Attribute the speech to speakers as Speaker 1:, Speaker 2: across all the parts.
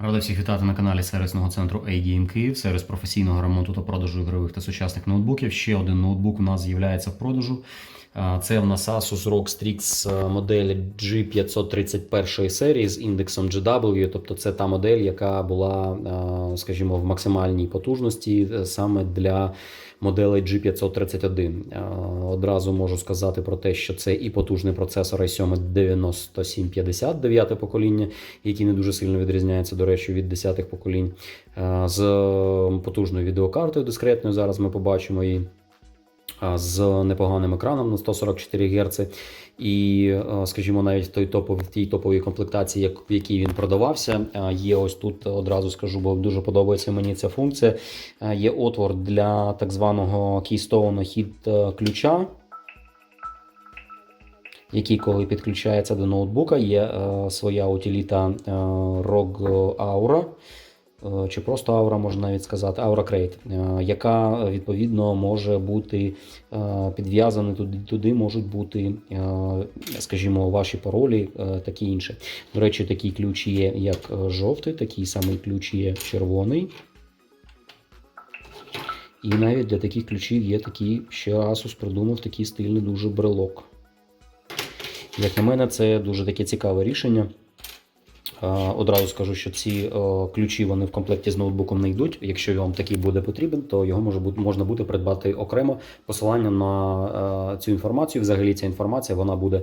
Speaker 1: Радий всіх вітати на каналі сервісного центру A-Game Київ, сервіс професійного ремонту та продажу ігрових та сучасних ноутбуків. Ще один ноутбук у нас з'являється в продажу. Це в нас Asus ROG Strix модель G531 серії з індексом GW, тобто це та модель, яка була, скажімо, в максимальній потужності е, саме для моделей G531. Одразу можу сказати про те, що це і потужний процесор i7 9750 9 покоління, який не дуже сильно відрізняється, до речі, від 10-х поколінь. З потужною відеокартою дискретною, зараз ми побачимо її. З непоганим екраном на 144 Гц. І, скажімо, навіть той топовій, в тій топовій комплектації, як, в якій він продавався, є ось тут одразу скажу, бо дуже подобається мені ця функція. Є отвор для так званого Keystone хід е, ключа, який, коли підключається до ноутбука, є е, своя утиліта е, ROG Aura. Е, Чи просто Aura, можна навіть сказати, Crate, е, яка е, відповідно може бути е, підв'язана туди, туди можуть бути, скажімо, ваші паролі, такі інше. До речі, такий ключ є як жовтий, такий самий ключ є червоний. І навіть для таких ключів є такий, ще Asus придумав такий стильний дуже брелок. Як на мене, це дуже таке цікаве рішення. Одразу скажу, що ці е, ключі вони в комплекті з ноутбуком не йдуть. Якщо вам такий буде потрібен, то його може можна буде придбати окремо. Посилання на е, цю інформацію. Взагалі ця інформація вона буде е,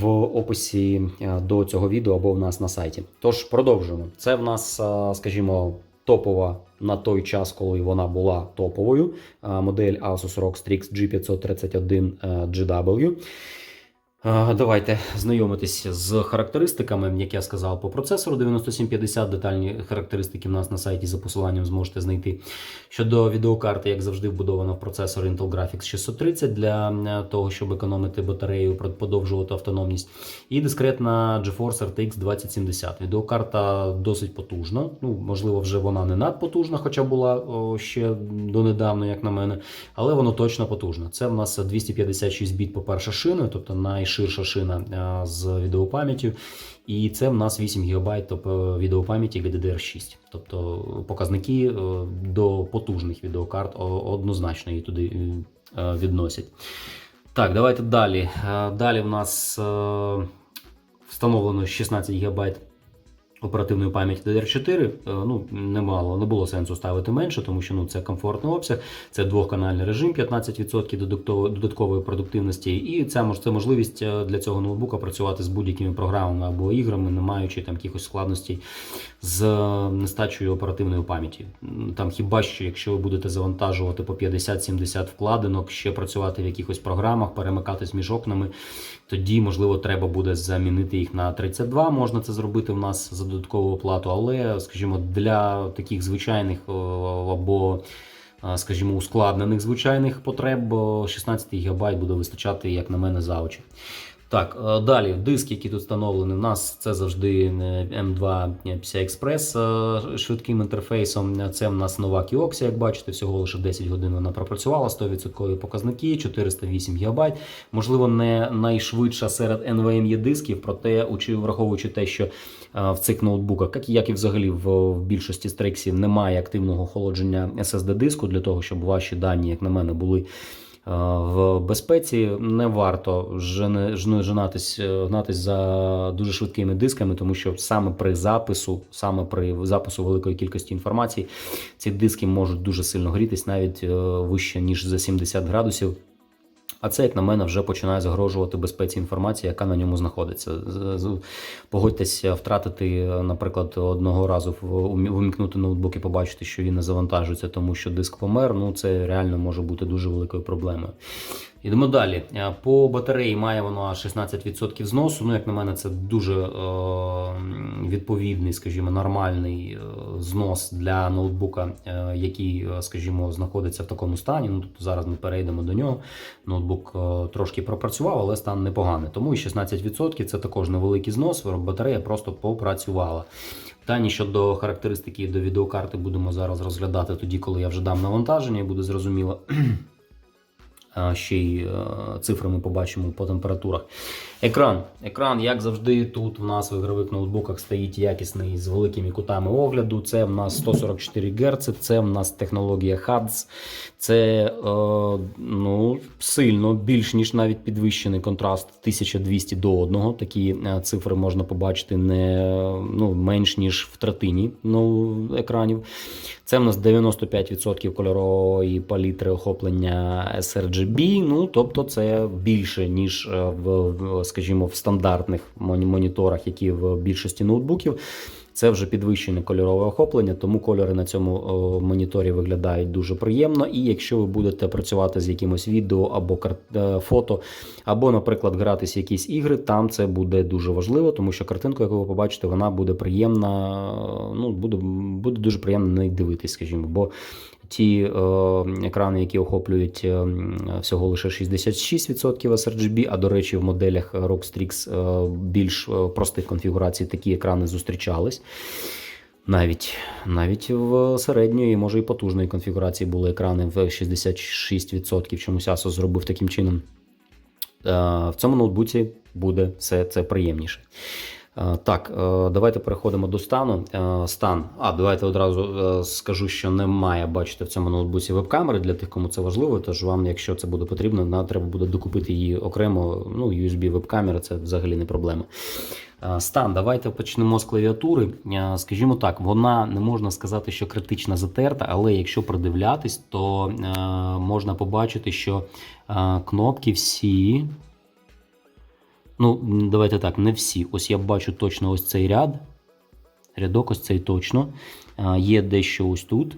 Speaker 1: в описі до цього відео або в нас на сайті. Тож продовжуємо. Це в нас, скажімо, топова на той час, коли вона була топовою. Модель Asus ROG Strix G531 е, GW. Е, Давайте знайомитись з характеристиками, як я сказав, по процесору 9750. Детальні характеристики в нас на сайті за посиланням зможете знайти. Щодо відеокарти, як завжди, вбудована в процесор Intel Graphics 630 для е, того, щоб економити батарею, подовжувати автономність. І дискретна GeForce RTX 2070. Відеокарта досить потужна. Ну, можливо, вже вона не надпотужна, хоча була ще донедавна, як на мене, але воно точно потужна. Це в нас 256 біт, по-перше, шини, тобто найширша шина е, з відеопам'яттю. І це в нас 8 ГБ тобто, відеопам'яті GDDR6. Тобто показники е, до потужних відеокарт однозначно її туди е, відносять. Так, давайте далі. Далі в нас встановлено 16 ГБ оперативної пам'яті DDR4. Е, Ну, немало, не було сенсу ставити менше, тому що ну, це комфортний обсяг, це двохканальний режим, 15% додаткової, продуктивності, і це, це можливість е, для цього ноутбука працювати з будь-якими програмами або іграми, не маючи там якихось складностей з е, нестачею оперативної пам'яті. Там хіба що, якщо ви будете завантажувати по 50-70 вкладинок, ще працювати в якихось програмах, перемикатись між окнами, тоді, можливо, треба буде замінити їх на 32. Можна це зробити в нас за додаткову оплату, але, скажімо, для таких звичайних або, скажімо, ускладнених звичайних потреб о, 16 ГБ буде вистачати, як на мене, за очі. Так, е, далі диск, який тут встановлений, у нас це завжди е, M2 PCI Express е, швидким інтерфейсом. Це в нас нова Kioxia, як бачите, всього лише 10 годин вона пропрацювала, 100% показники, 408 ГБ. Можливо, не найшвидша серед NVMe дисків, проте, враховуючи те, що е, в цих ноутбуках, як і- взагалі в, більшості стрексів, немає активного охолодження SSD диску для того, щоб ваші дані, як на мене, були. Е, В безпеці не варто женатись, е, гнатись за дуже швидкими дисками, тому що саме при запису, саме при запису великої кількості інформації, ці диски можуть дуже сильно грітись, навіть е, вище ніж за 70 градусів. А це, як на мене, вже починає загрожувати безпеці інформації, яка на ньому знаходиться. З- з- втратити, наприклад, одного разу в- умі- вмікнути ноутбук і побачити, що він не завантажується, тому що диск помер. Ну це реально може бути дуже великою проблемою. Йдемо далі. Е, По батареї має воно аж 16% зносу. Ну, як на мене, це дуже е, відповідний, скажімо, нормальний е, знос для ноутбука, е, який, е, скажімо, знаходиться в такому стані. Ну, тобто зараз ми перейдемо до нього. Ноутбук е, трошки пропрацював, але стан непоганий. Тому і 16% це також невеликий знос. Батарея просто попрацювала. Дані щодо характеристики до відеокарти будемо зараз розглядати тоді, коли я вже дам навантаження, і буде зрозуміло. Ще й е, цифри ми побачимо по температурах. Екран. Екран, як завжди, тут в нас в ігрових ноутбуках стоїть якісний з великими кутами огляду. Це в нас 144 Гц, це в нас технологія HUDS. Це е, ну, сильно більш ніж навіть підвищений контраст 1200 до 1. Такі е, цифри можна побачити не ну, менш ніж в третині ну, екранів. Це в нас 95% кольорової палітри охоплення sRGB, ну тобто це більше, ніж е, в, в, скажімо, в стандартних моніторах, які в більшості ноутбуків. Це вже підвищене кольорове охоплення, тому кольори на цьому моніторі виглядають дуже приємно. І якщо ви будете працювати з якимось відео або е, фото, або, наприклад, гратися в якісь ігри, там це буде дуже важливо, тому що картинку, яку ви побачите, вона буде приємна. Ну, буде, буде дуже приємно на неї дивитись, скажімо. Бо ті е, екрани, які охоплюють е, всього лише 66% sRGB, а до речі, в моделях Rockstrix е, більш простих конфігурацій такі екрани зустрічались. Навіть навіть в середньої, може і потужної конфігурації були екрани в 66%. Чомусь Asus зробив таким чином. В цьому ноутбуці буде все це приємніше. Е, Так, е, давайте переходимо до стану. Е, Стан. А, давайте одразу скажу, що немає, бачите, в цьому ноутбуці веб-камери для тих, кому це важливо. Тож вам, якщо це буде потрібно, треба буде докупити її окремо. Ну, USB веб-камера це взагалі не проблема. Стан, давайте почнемо з клавіатури. Скажімо так, вона не можна сказати, що критично затерта, але якщо придивлятись, то можна побачити, що кнопки всі. Ну, давайте так, не всі. Ось я бачу точно ось цей ряд. Рядок ось цей точно. Є дещо ось тут.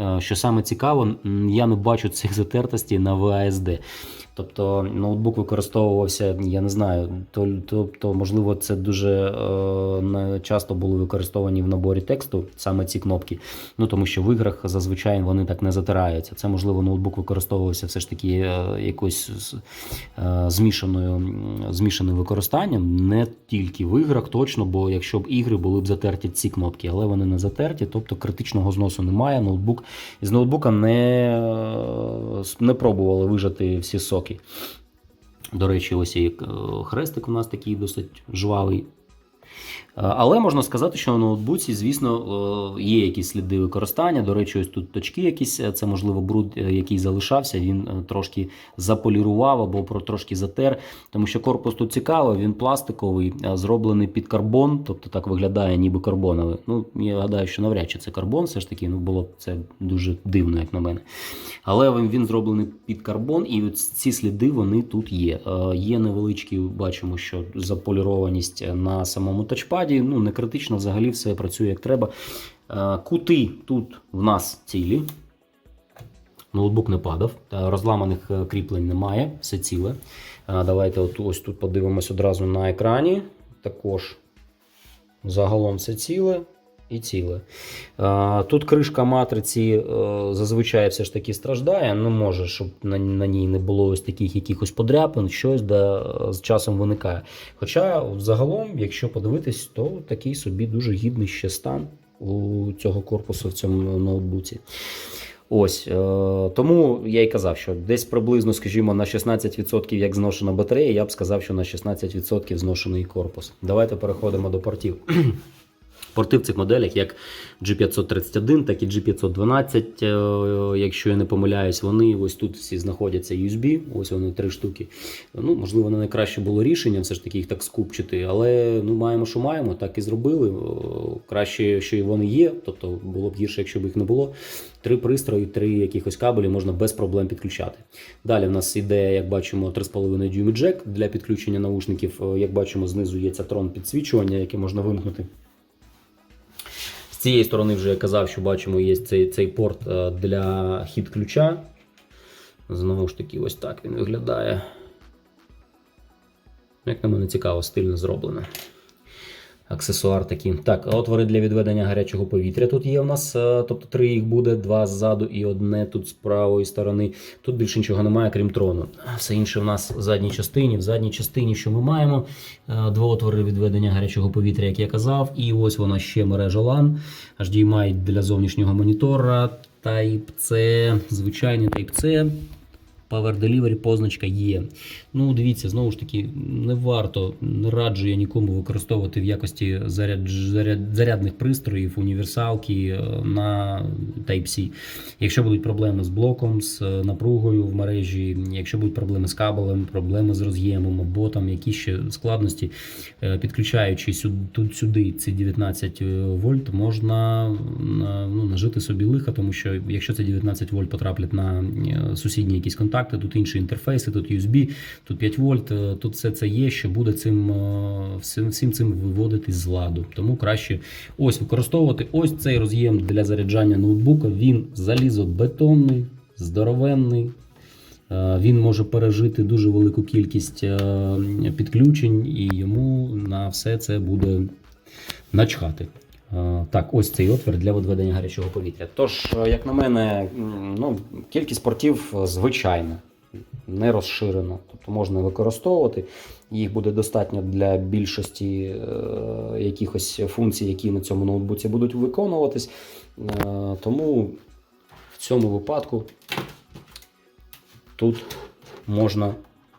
Speaker 1: Е, Що саме цікаво, я не бачу цих затертостей на VASD. Тобто ноутбук використовувався, я не знаю, то, то, то можливо, це дуже е, часто були використовані в наборі тексту саме ці кнопки. Ну тому що в іграх зазвичай вони так не затираються. Це можливо ноутбук використовувався все ж таки е, якось е, змішаною змішаним використанням, не тільки в іграх, точно, бо якщо б ігри були б затерті ці кнопки, але вони не затерті, тобто критичного зносу немає. Ноутбук з ноутбука не, не пробували вижати всі соки. До речі, ось і е, хрестик у нас такий досить жвавий. Е, Але можна сказати, що на ноутбуці, звісно, е, є якісь сліди використання. До речі, ось тут точки якісь, е, це можливо бруд, який залишався, він трошки заполірував або трошки затер. Тому що корпус тут цікавий, він пластиковий, зроблений під карбон, тобто так виглядає, ніби карбоновий. Ну, я гадаю, що навряд чи це карбон, все ж таки, ну було б це дуже дивно, як на мене. Але він, зроблений під карбон, і ці сліди вони тут є. Є невеличкі, бачимо, що заполірованість на самому тачпаді. Ну, не критично, взагалі все працює як треба. Е, Кути тут в нас цілі. Ноутбук не падав, розламаних е, кріплень немає, все ціле. Е, Давайте от, ось тут подивимось одразу на екрані. Також загалом все ціле і ціле. Тут кришка матриці е, зазвичай все ж таки страждає. Не може, щоб на, на ній не було ось таких якихось подряпин, щось де з часом виникає. Хоча загалом, якщо подивитись, то такий собі дуже гідний ще стан у цього корпусу в цьому ноутбуці. Ось е, тому я й казав, що десь приблизно, скажімо, на 16% як зношена батарея, я б сказав, що на 16% зношений корпус. Давайте переходимо до портів. Порти в цих моделях, як G531, так і G512, е, якщо я не помиляюсь, вони ось тут всі знаходяться USB, ось вони три штуки. Ну, можливо, не найкраще було рішення все ж таки їх так скупчити, але ну, маємо, що маємо, так і зробили. Краще, що і вони є, тобто було б гірше, якщо б їх не було. Три пристрої, три якихось кабелі можна без проблем підключати. Далі в нас іде, як бачимо, 3,5 дюйми джек для підключення наушників. Е, Як бачимо, знизу є цатрон підсвічування, яке можна вимкнути. Цієї сторони вже я казав, що бачимо, є цей, цей порт е, для хід ключа. Знову ж таки, ось так він виглядає. Як на мене цікаво, стильно зроблено. Аксесуар такий. Так, отвори для відведення гарячого повітря тут є у нас, е, тобто три їх буде, два ззаду і одне тут з правої сторони. Тут більше нічого немає, крім трону. Все інше в нас в задній частині. В задній частині, що ми маємо, Е, два отвори відведення гарячого повітря, як я казав, і ось вона ще мережа LAN, HDMI для зовнішнього монітора, Type-C, звичайний Type-C. Power Delivery позначка є. Ну, дивіться, знову ж таки, не варто, не раджу я нікому використовувати в якості заряд, заряд, зарядних пристроїв, універсалки е, на Type-C. Якщо будуть проблеми з блоком, з е, напругою в мережі, якщо будуть проблеми з кабелем, проблеми з роз'ємом або там якісь ще складності, е, підключаючи сюди, тут сюди ці 19 вольт, можна ну, нажити собі лиха, тому що якщо це 19 вольт потраплять на сусідні якісь контакти, тут інші інтерфейси, тут USB, тут 5 вольт, е, тут все це є, що буде цим е, всім, всім цим виводитись з ладу. Тому краще ось використовувати ось цей роз'єм для заряджання ноутбука. Він залізобетонний, здоровенний. Е, Він може пережити дуже велику кількість підключень, і йому на все це буде начхати. Е, Так, ось цей отвір для відведення гарячого повітря. Тож, е, як на мене, ну, кількість портів е, звичайна, не розширена. Тобто можна використовувати. Їх буде достатньо для більшості е, якихось функцій, які на цьому ноутбуці будуть виконуватись. Е, тому в цьому випадку тут можна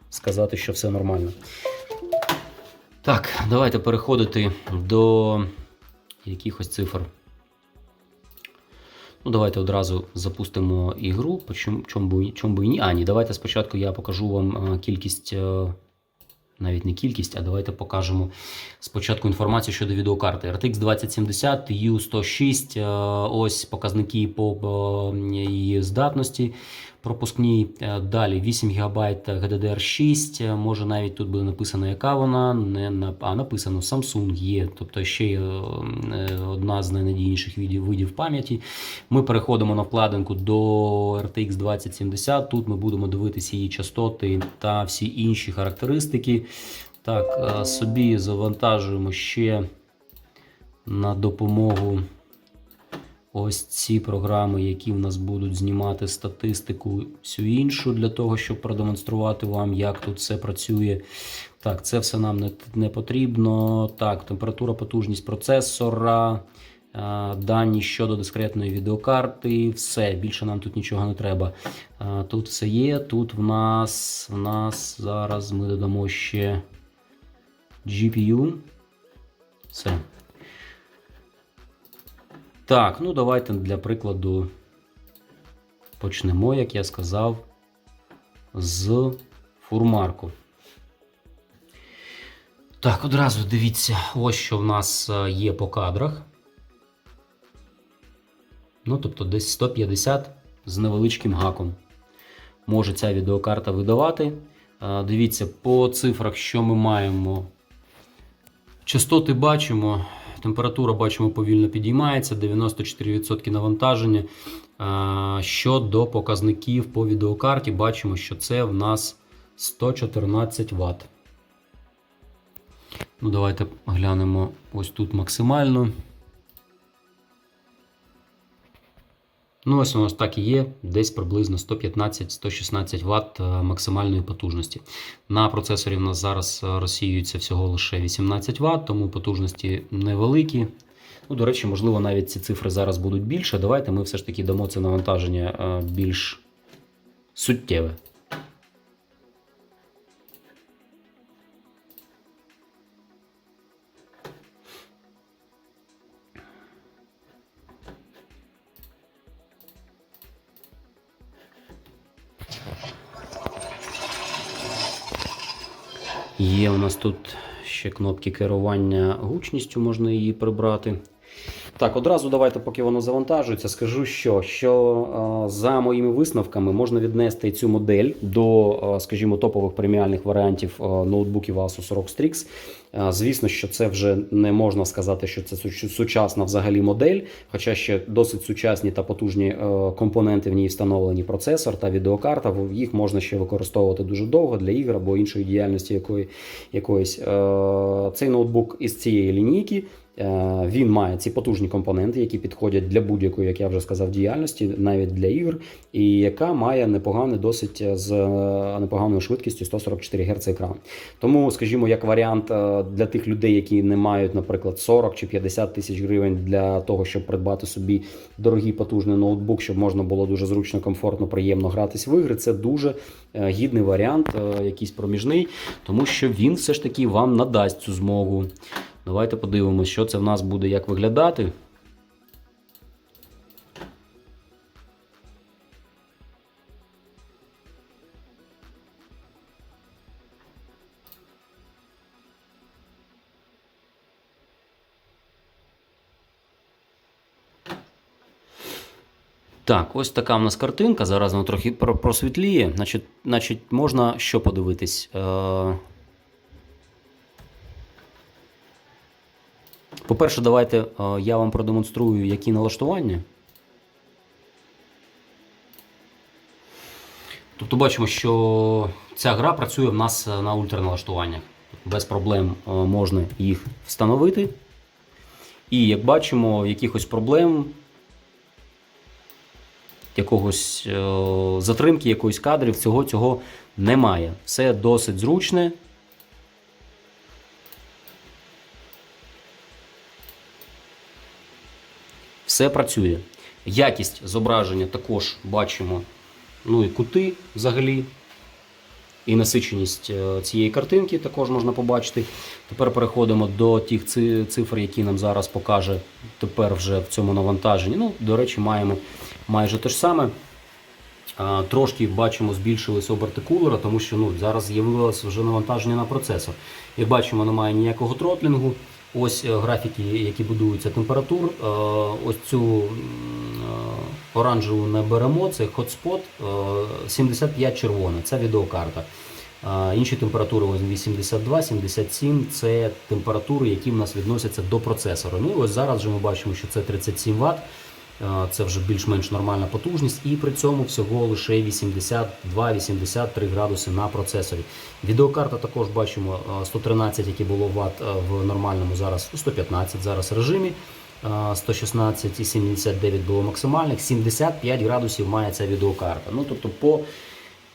Speaker 1: сказати, що все нормально. Так, давайте переходити до якихось цифр. Ну, давайте одразу запустимо ігру. чому, чому, би, би і ні? А, ні, давайте спочатку я покажу вам е, кількість, е, навіть не кількість, а давайте покажемо спочатку інформацію щодо відеокарти. RTX 2070, U106, е, ось показники по її здатності пропускній. Е, Далі 8 ГБ GDDR6, е, може навіть тут буде написано, яка вона, не на, а написано Samsung є, тобто ще є е, одна з найнадійніших видів, пам'яті. Ми переходимо на вкладинку до RTX 2070. Тут ми будемо дивитися її частоти та всі інші характеристики. Так, е, собі завантажуємо ще на допомогу ось ці програми, які в нас будуть знімати статистику, всю іншу для того, щоб продемонструвати вам, як тут все працює. Так, це все нам не, не потрібно. Так, температура, потужність процесора. Дані щодо дискретної відеокарти, все, більше нам тут нічого не треба. Тут все є. Тут в нас, в нас зараз ми додамо ще GPU. Все. Так, ну давайте для прикладу почнемо, як я сказав, з фурмарку. Так, одразу дивіться, ось що в нас е, є по кадрах. Ну, тобто десь 150 з невеличким гаком. Може ця відеокарта видавати. Е, Дивіться, по цифрах, що ми маємо. Частоти бачимо, температура бачимо повільно підіймається, 94% навантаження. Е, Щодо показників по відеокарті, бачимо, що це в нас 114 Вт. Ну, давайте глянемо ось тут максимально. Ну, ось у нас так і є, десь приблизно 115-116 Вт е, максимальної потужності. На процесорі в нас зараз е, розсіюється всього лише 18 Вт, тому потужності невеликі. Ну, до речі, можливо, навіть ці цифри зараз будуть більше. Давайте ми все ж таки дамо це навантаження е, більш суттєве. Є у нас тут ще кнопки керування гучністю, можна її прибрати. Так, одразу давайте, поки воно завантажується, скажу, що, що е, за моїми висновками можна віднести цю модель до, е, скажімо, топових преміальних варіантів е, ноутбуків Asus ROG Strix. Звісно, що це вже не можна сказати, що це сучасна взагалі модель, хоча ще досить сучасні та потужні компоненти в ній встановлені процесор та відеокарта. Їх можна ще використовувати дуже довго для ігр або іншої діяльності якої, якоїсь. Цей ноутбук із цієї лінійки. Е, Він має ці потужні компоненти, які підходять для будь-якої, як я вже сказав, діяльності, навіть для ігр, і яка має непоганий досить з е, непоганою швидкістю 144 Гц екран. Тому, скажімо, як варіант е, для тих людей, які не мають, наприклад, 40 чи 50 тисяч гривень для того, щоб придбати собі дорогий потужний ноутбук, щоб можна було дуже зручно, комфортно, приємно гратись в ігри. Це дуже е, гідний варіант, е, якийсь проміжний, тому що він все ж таки вам надасть цю змогу. Давайте подивимося, що це в нас буде як виглядати. Так, ось така в нас картинка. Зараз вона трохи про- просвітліє. Значить, значить, можна що подивитись? Е... По-перше, давайте е, я вам продемонструю, які налаштування. Тобто бачимо, що ця гра працює в нас е, на ультраналаштуваннях. Без проблем е, можна їх встановити. І як бачимо, якихось проблем якогось затримки, якоїсь кадрів, всього цього немає. Все досить зручне. Все працює. Якість зображення також бачимо. Ну і кути взагалі. І насиченість е, цієї картинки також можна побачити. Тепер переходимо до тих цифр, які нам зараз покаже тепер вже в цьому навантаженні. Ну, до речі, маємо майже те ж саме. Трошки бачимо, збільшились оберти кулера, тому що ну, зараз з'явилося вже навантаження на процесор. Як бачимо, немає ніякого тротлінгу. Ось е, графіки, які будуються температур. Е, Ось цю е, оранжеву не беремо, це хотспот, е, 75 червона, це відеокарта. Інші температури 82, 77 це температури, які в нас відносяться до процесора. Ну і ось зараз вже ми бачимо, що це 37 Вт. Е, Це вже більш-менш нормальна потужність, і при цьому всього лише 82-83 градуси на процесорі. Відеокарта також бачимо е, 113, які було Вт в нормальному зараз 115 зараз режимі. е, 116 і 79 було максимальних, 75 градусів має ця відеокарта. Ну тобто по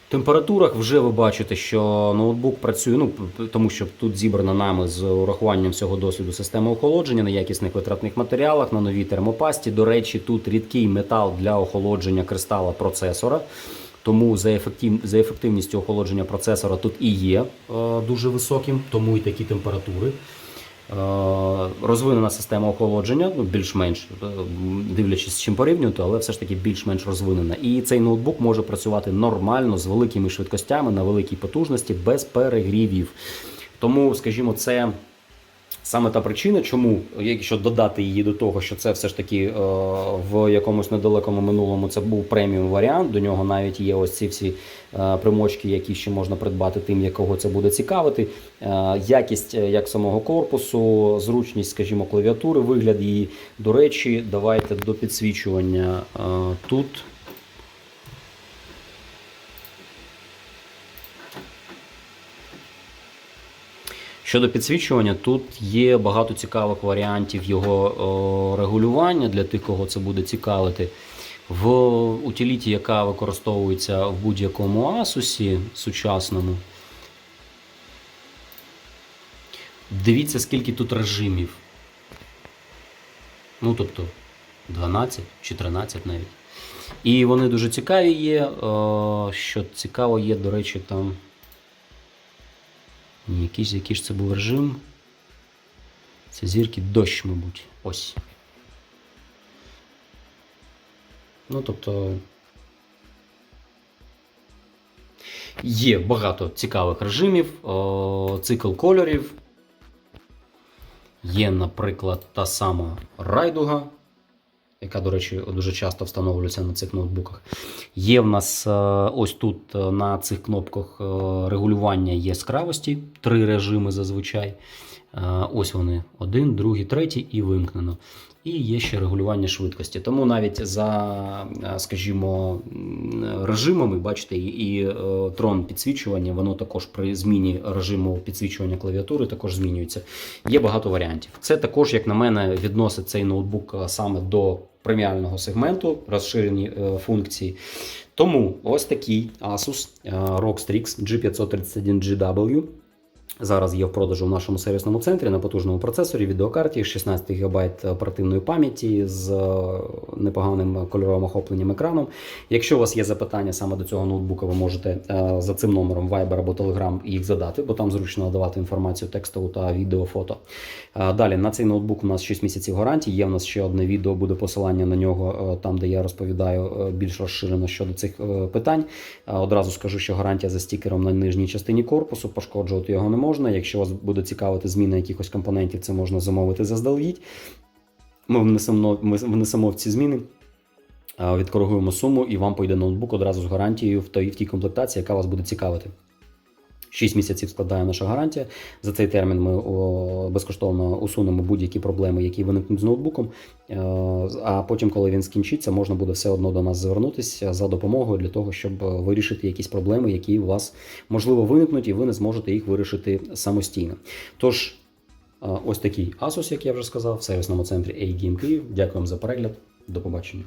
Speaker 1: температурах вже ви бачите, що ноутбук працює, ну тому що тут зібрана нами з урахуванням всього досвіду система охолодження на якісних витратних матеріалах, на новій термопасті. До речі, тут рідкий метал для охолодження кристала процесора. Тому за, ефектив, за ефективністю охолодження процесора тут і є е, дуже високим, тому і такі температури. Е, Розвинена система охолодження, ну, більш-менш е, дивлячись з чим порівнювати, але все ж таки більш-менш розвинена. І цей ноутбук може працювати нормально з великими швидкостями на великій потужності без перегрівів. Тому, скажімо, це саме та причина, чому, якщо додати її до того, що це все ж таки е, в якомусь недалекому минулому це був преміум варіант. До нього навіть є ось ці всі е, примочки, які ще можна придбати тим, якого це буде цікавити. Е, якість е, як самого корпусу, зручність, скажімо, клавіатури, вигляд її. До речі, давайте до підсвічування е, тут. Щодо підсвічування, тут є багато цікавих варіантів його о, регулювання для тих, кого це буде цікавити. В утиліті, яка використовується в будь-якому Asus сучасному. Дивіться, скільки тут режимів. Ну, тобто 12 чи 13 навіть. І вони дуже цікаві є. О, що цікаво є, до речі, там. Якийсь, який ж це був режим. Це зірки дощ, мабуть. Ось. Ну, тобто. Є багато цікавих режимів, цикл кольорів. Є, наприклад, та сама райдуга, яка, до речі, дуже часто встановлюється на цих ноутбуках. Є в нас е, ось тут е, на цих кнопках е, регулювання яскравості, три режими зазвичай. Ось вони: один, другий, третій і вимкнено. І є ще регулювання швидкості. Тому навіть за, скажімо, режимами, бачите, і, е, трон підсвічування, воно також при зміні режиму підсвічування клавіатури також змінюється. Є багато варіантів. Це також, як на мене, відносить цей ноутбук е, саме до преміального сегменту, розширені е, функції. Тому ось такий Asus ROG Strix G531GW. Зараз є в продажу в нашому сервісному центрі на потужному процесорі, відеокарті, 16 ГБ оперативної пам'яті з е, непоганим кольоровим охопленням екраном. Якщо у вас є запитання саме до цього ноутбука, ви можете е, за цим номером Viber або Telegram їх задати, бо там зручно надавати інформацію текстову та відео, фото. Е, Далі на цей ноутбук у нас 6 місяців гарантії. Є в нас ще одне відео, буде посилання на нього, там де я розповідаю більш розширено щодо цих питань. Одразу скажу, що гарантія за стікером на нижній частині корпусу, пошкоджувати його не можна. Якщо вас буде цікавити зміна якихось компонентів, це можна замовити заздалегідь. Ми внесемо, ми внесемо в ці зміни. Відкоригуємо суму і вам пойде ноутбук одразу з гарантією в той в тій комплектації, яка вас буде цікавити. 6 місяців складає наша гарантія. За цей термін ми безкоштовно усунемо будь-які проблеми, які виникнуть з ноутбуком. Е, А потім, коли він скінчиться, можна буде все одно до нас звернутися за допомогою для того, щоб е, вирішити якісь проблеми, які у вас можливо виникнуть, і ви не зможете їх вирішити самостійно. Тож, е, ось такий Asus, як я вже сказав, в сервісному центрі A-Game Київ. Дякую вам за перегляд. До побачення.